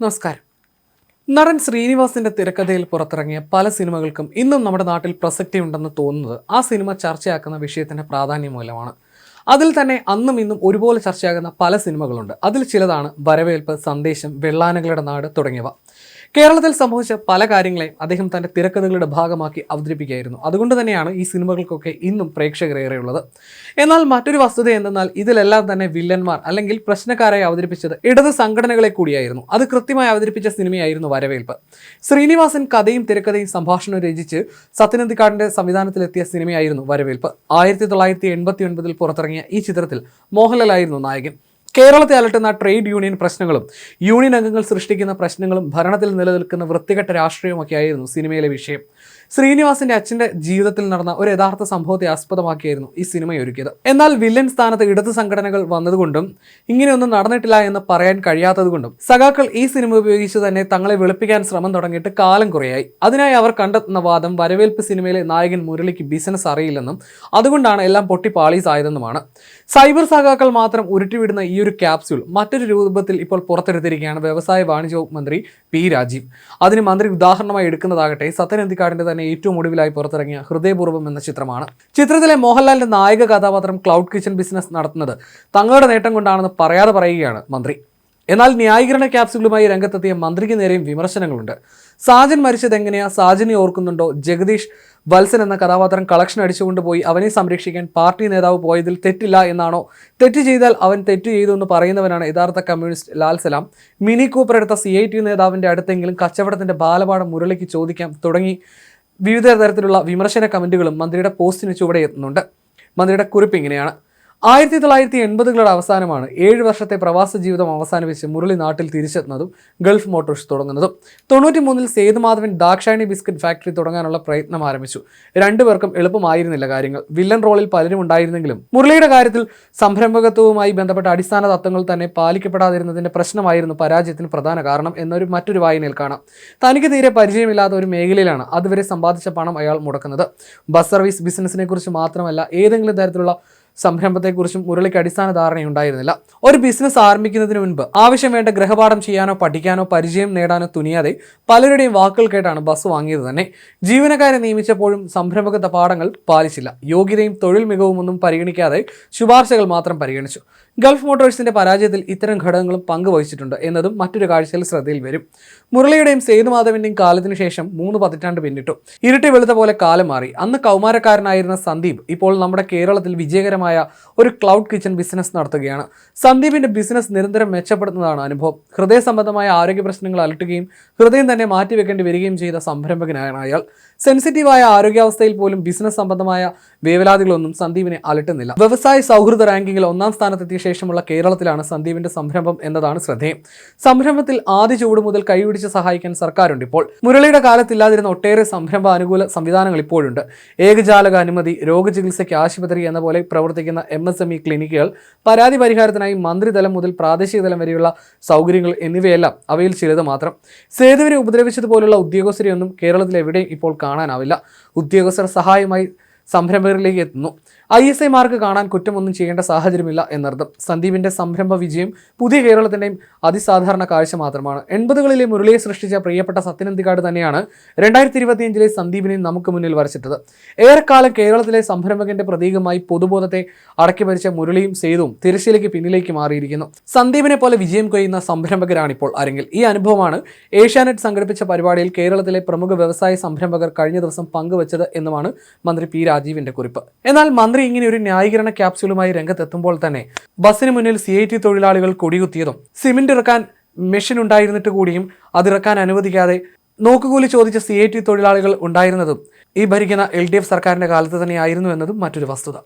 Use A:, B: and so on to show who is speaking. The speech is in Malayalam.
A: നമസ്കാരം. നടൻ ശ്രീനിവാസിന്റെ തിരക്കഥയിൽ പുറത്തിറങ്ങിയ പല സിനിമകൾക്കും ഇന്നും നമ്മുടെ നാട്ടിൽ പ്രസക്തി ഉണ്ടെന്ന് തോന്നുന്നത് ആ സിനിമ ചർച്ചയാക്കുന്ന വിഷയത്തിന്റെ പ്രാധാന്യം മൂലമാണ്. അതിൽ തന്നെ അന്നും ഇന്നും ഒരുപോലെ ചർച്ചയാകുന്ന പല സിനിമകളുണ്ട്. അതിൽ ചിലതാണ് വരവേൽപ്പ് സന്ദേശം വെള്ളാനകളുടെ നാട് തുടങ്ങിയവ. കേരളത്തിൽ സംഭവിച്ച പല കാര്യങ്ങളെയും അദ്ദേഹം തന്റെ തിരക്കഥകളുടെ ഭാഗമാക്കി അവതരിപ്പിക്കുകയായിരുന്നു. അതുകൊണ്ട് തന്നെയാണ് ഈ സിനിമകൾക്കൊക്കെ ഇന്നും പ്രേക്ഷകരേറെയുള്ളത് എന്നാൽ മറ്റൊരു വസ്തുത എന്തെന്നാൽ ഇതിലെല്ലാം തന്നെ വില്ലന്മാർ അല്ലെങ്കിൽ പ്രശ്നക്കാരായി അവതരിപ്പിച്ചത് ഇടത് സംഘടനകളെ കൂടിയായിരുന്നു. അത് കൃത്യമായി അവതരിപ്പിച്ച സിനിമയായിരുന്നു വരവേൽപ്പ്. ശ്രീനിവാസൻ കഥയും തിരക്കഥയും സംഭാഷണവും രചിച്ച് സത്യനന്ദിക്കാടിന്റെ സംവിധാനത്തിലെത്തിയ സിനിമയായിരുന്നു വരവേൽപ്പ്. ആയിരത്തി തൊള്ളായിരത്തി എൺപത്തി ഒൻപതിൽ പുറത്തിറങ്ങിയ ഈ ചിത്രത്തിൽ മോഹൻലാലായിരുന്നു നായകൻ. കേരളത്തെ അലട്ടുന്ന ട്രേഡ് യൂണിയൻ പ്രശ്നങ്ങളും യൂണിയൻ അംഗങ്ങൾ സൃഷ്ടിക്കുന്ന പ്രശ്നങ്ങളും ഭരണത്തിൽ നിലനിൽക്കുന്ന വൃത്തികെട്ട രാഷ്ട്രീയവുമൊക്കെയായിരുന്നു സിനിമയിലെ വിഷയം. ശ്രീനിവാസിന്റെ അച്ഛന്റെ ജീവിതത്തിൽ നടന്ന ഒരു യഥാർത്ഥ സംഭവത്തെ ആസ്പദമാക്കിയായിരുന്നു ഈ സിനിമ ഒരുക്കിയത്. എന്നാൽ വില്ലൻ സ്ഥാനത്ത് ഇടത് സംഘടനകൾ വന്നതുകൊണ്ടും ഇങ്ങനെയൊന്നും നടന്നിട്ടില്ല എന്ന് പറയാൻ കഴിയാത്തതുകൊണ്ടും സഖാക്കൾ ഈ സിനിമ ഉപയോഗിച്ച് തന്നെ തങ്ങളെ വെളുപ്പിക്കാൻ ശ്രമം തുടങ്ങിയിട്ട് കാലം കുറയായി. അതിനായി അവർ കണ്ടെത്തുന്ന വാദം വരവേൽപ്പ് സിനിമയിലെ നായകൻ മുരളിക്ക് ബിസിനസ് അറിയില്ലെന്നും അതുകൊണ്ടാണ് എല്ലാം പൊട്ടി പാളീസ് ആയതെന്നുമാണ് സൈബർ സഖാക്കൾ മാത്രം ഉരുട്ടിവിടുന്ന ഈ ഒരു ക്യാപ്സ്യൂൾ മറ്റൊരു രൂപത്തിൽ ഇപ്പോൾ പുറത്തെടുത്തിരിക്കുകയാണ് വ്യവസായ വാണിജ്യ മന്ത്രി പി രാജീവ്. അതിന് മന്ത്രി ഉദാഹരണമായി എടുക്കുന്നതാകട്ടെ സത്യനന്ദിക്കാടിന്റെ തന്നെ ഏറ്റവും ഒടുവിലായി പുറത്തിറങ്ങിയ ഹൃദയപൂർവം എന്ന ചിത്രമാണ്. ചിത്രത്തിലെ മോഹൻലാലിന്റെ നായക കഥാപാത്രം ക്ലൗഡ് കിച്ചൺ ബിസിനസ് നടത്തുന്നത് തങ്ങളുടെ നേട്ടം കൊണ്ടാണെന്ന് പറയാതെ പറയുകയാണ് മന്ത്രി. എന്നാൽ ന്യായീകരണ ക്യാപ്സ്യൂളുമായി രംഗത്തെത്തിയ മന്ത്രിക്ക് നേരെയും വിമർശനങ്ങളുണ്ട്. സാജൻ മരിച്ചത് എങ്ങനെയാ? സാജനെ ഓർക്കുന്നുണ്ടോ ജഗദീഷ്? വത്സൻ എന്ന കഥാപാത്രം കളക്ഷൻ അടിച്ചുകൊണ്ട് പോയി. അവനെ സംരക്ഷിക്കാൻ പാർട്ടി നേതാവ് പോയതിൽ തെറ്റില്ല എന്നാണോ? തെറ്റ് ചെയ്താൽ അവൻ തെറ്റ് ചെയ്തു എന്ന് പറയുന്നവനാണ് യഥാർത്ഥ കമ്മ്യൂണിസ്റ്റ് ലാൽ സലാം. മിനി കൂപ്പർ എടുത്ത സി ഐ ടി നേതാവിന്റെ അടുത്തെങ്കിലും കച്ചവടത്തിന്റെ ബാലപാഠം മുരളിക്ക് ചോദിക്കാം തുടങ്ങി. വിവിധ തരത്തിലുള്ള വിമർശന കമന്റുകളും മന്ത്രിയുടെ പോസ്റ്റിന് ചുവടെ എത്തുന്നുണ്ട്. മന്ത്രിയുടെ കുറിപ്പ് ഇങ്ങനെയാണ്. ആയിരത്തി തൊള്ളായിരത്തി എൺപതുകളുടെ അവസാനമാണ് ഏഴ് വർഷത്തെ പ്രവാസ ജീവിതം അവസാനിപ്പിച്ച് മുരളി നാട്ടിൽ തിരിച്ചെത്തുന്നതും ഗൾഫ് മോട്ടോഴ്സ് തുടങ്ങുന്നതും. തൊണ്ണൂറ്റി മൂന്നിൽ സേതുമാധവൻ ദാക്ഷായണി ബിസ്ക്കറ്റ് ഫാക്ടറി തുടങ്ങാനുള്ള പ്രയത്നം ആരംഭിച്ചു. രണ്ടുപേർക്കും എളുപ്പമായിരുന്നില്ല കാര്യങ്ങൾ. വില്ലൻ റോളിൽ പലരും ഉണ്ടായിരുന്നെങ്കിലും മുരളിയുടെ കാര്യത്തിൽ സംരംഭകത്വവുമായി ബന്ധപ്പെട്ട അടിസ്ഥാന തത്വങ്ങൾ തന്നെ പാലിക്കപ്പെടാതിരുന്നതിന്റെ പ്രശ്നമായിരുന്നു പരാജയത്തിന് പ്രധാന കാരണം എന്നൊരു മറ്റൊരു വായനയിൽ കാണാം. തനിക്ക് തീരെ പരിചയമില്ലാത്ത ഒരു മേഖലയിലാണ് അതുവരെ സമ്പാദിച്ച പണം അയാൾ മുടക്കുന്നത്. ബസ് സർവീസ് ബിസിനസിനെ മാത്രമല്ല ഏതെങ്കിലും തരത്തിലുള്ള സംരംഭത്തെക്കുറിച്ചും മുരളിക്ക് അടിസ്ഥാന ധാരണയുണ്ടായിരുന്നില്ല ഒരു ബിസിനസ് ആരംഭിക്കുന്നതിന് മുൻപ് ആവശ്യം വേണ്ട ഗൃഹപാഠം ചെയ്യാനോ പഠിക്കാനോ പരിചയം നേടാനോ തുനിയാതെ പലരുടെയും വാക്കുകൾ കേട്ടാണ് ബസ് വാങ്ങിയത് തന്നെ. ജീവനക്കാരെ നിയമിച്ചപ്പോഴും സംരംഭകത്വ പാഠങ്ങൾ പാലിച്ചില്ല. യോഗ്യതയും തൊഴിൽ മികവും ഒന്നും പരിഗണിക്കാതെ ശുപാർശകൾ മാത്രം പരിഗണിച്ചു. ഗൾഫ് മോട്ടോഴ്സിന്റെ പരാജയത്തിൽ ഇത്തരം ഘടകങ്ങളും പങ്കുവഹിച്ചിട്ടുണ്ട് എന്നതും മറ്റൊരു കാഴ്ചയിൽ ശ്രദ്ധയിൽ വരും. മുരളിയുടെയും സേതുമാധവന്റെയും കാലത്തിന് ശേഷം മൂന്ന് പതിറ്റാണ്ട് പിന്നിട്ടു. ഇരുട്ടി വെളുത്ത പോലെ കാലം മാറി. അന്ന് കൗമാരക്കാരനായിരുന്ന സന്ദീപ് ഇപ്പോൾ നമ്മുടെ കേരളത്തിൽ വിജയകരമായ ഒരു ക്ലൗഡ് കിച്ചൺ ബിസിനസ് നടത്തുകയാണ്. സന്ദീപിന്റെ ബിസിനസ് നിരന്തരം മെച്ചപ്പെടുത്തുന്നതാണ് അനുഭവം. ഹൃദയ സംബന്ധമായ ആരോഗ്യ പ്രശ്നങ്ങൾ അലട്ടുകയും ഹൃദയം തന്നെ മാറ്റിവെക്കേണ്ടി വരികയും ചെയ്ത സംരംഭകനാണ് അയാൾ. സെൻസിറ്റീവായ ആരോഗ്യാവസ്ഥയിൽ പോലും ബിസിനസ് സംബന്ധമായ വേവലാതികളൊന്നും സന്ദീപിനെ അലട്ടുന്നില്ല. വ്യവസായ സൗഹൃദ റാങ്കിങ്ങിൽ ഒന്നാം സ്ഥാനത്തെത്തിയ ശേഷമുള്ള കേരളത്തിലാണ് സന്ദീപിന്റെ സംരംഭം എന്നതാണ് ശ്രദ്ധേയം. സംരംഭത്തിൽ ആദ്യ ചൂട് മുതൽ കൈപിടിച്ച് സഹായിക്കാൻ സർക്കാരുണ്ട് ഇപ്പോൾ. മുരളിയുടെ കാലത്തില്ലാതിരുന്ന ഒട്ടേറെ സംരംഭ അനുകൂല സംവിധാനങ്ങൾ ഇപ്പോഴുണ്ട്. ഏകജാലക അനുമതി രോഗചികിത്സയ്ക്ക് ആശുപത്രി എന്ന പോലെ പ്രവർത്തിക്കുന്ന എം എസ് എം ഇ ക്ലിനിക്കുകൾ പരാതി പരിഹാരത്തിനായി മന്ത്രിതലം മുതൽ പ്രാദേശിക തലം വരെയുള്ള സൗകര്യങ്ങൾ എന്നിവയെല്ലാം അവയിൽ ചിലത് മാത്രം. സേതുവിനെ ഉപദ്രവിച്ചതുപോലുള്ള ഉദ്യോഗസ്ഥരെയൊന്നും കേരളത്തിൽ എവിടെയും ഇപ്പോൾ കാണാനാവില്ല. ഉദ്യോഗസ്ഥർ സഹായമായി സംരംഭകരിലേക്ക് എത്തുന്നു. ഐ എസ് ഐ മാർക്ക് കാണാൻ കുറ്റമൊന്നും ചെയ്യേണ്ട സാഹചര്യമില്ല എന്നർത്ഥം. സന്ദീപിന്റെ സംരംഭ വിജയം പുതിയ കേരളത്തിന്റെയും അതിസാധാരണ കാഴ്ച മാത്രമാണ്. എൺപതുകളിലെ മുരളിയെ സൃഷ്ടിച്ച പ്രിയപ്പെട്ട സത്യനന്ദിക്കാട് തന്നെയാണ് രണ്ടായിരത്തി ഇരുപത്തിയഞ്ചിലെ സന്ദീപിനെ നമുക്ക് മുന്നിൽ വരച്ചിട്ടത്. ഏറെക്കാലം കേരളത്തിലെ സംരംഭകന്റെ പ്രതീകമായി പൊതുബോധത്തെ അടക്കി ഭരിച്ച മുരളിയും സേതുവും തിരശ്ശീലയ്ക്ക് പിന്നിലേക്ക് മാറിയിരിക്കുന്നു. സന്ദീപിനെ പോലെ വിജയം കൊയ്യുന്ന സംരംഭകരാണിപ്പോൾ ആരെങ്കിൽ ഈ അനുഭവമാണ് ഏഷ്യാനെറ്റ് സംഘടിപ്പിച്ച പരിപാടിയിൽ കേരളത്തിലെ പ്രമുഖ വ്യവസായ സംരംഭകർ കഴിഞ്ഞ ദിവസം പങ്കുവച്ചത് എന്നുമാണ് മന്ത്രി പി രാജീവിന്റെ കുറിപ്പ്. എന്നാൽ മന്ത്രി ഇങ്ങനെ ഒരു ന്യായീകരണ ക്യാപ്സ്യൂളുമായി രംഗത്തെത്തുമ്പോൾ തന്നെ ബസ്സിന് മുന്നിൽ സി ഐ ടി തൊഴിലാളികൾ കൊടികുത്തിയതും സിമെന്റ് ഇറക്കാൻ മെഷീൻ ഉണ്ടായിരുന്നിട്ട് കൂടിയും അതിറക്കാൻ അനുവദിക്കാതെ നോക്കുകൂലി ചോദിച്ച സി ഐ ടി തൊഴിലാളികൾ ഉണ്ടായിരുന്നതും ഈ ഭരിക്കുന്ന എൽ ഡി എഫ് സർക്കാരിന്റെ കാലത്ത് തന്നെയായിരുന്നു എന്നതും മറ്റൊരു വസ്തുത.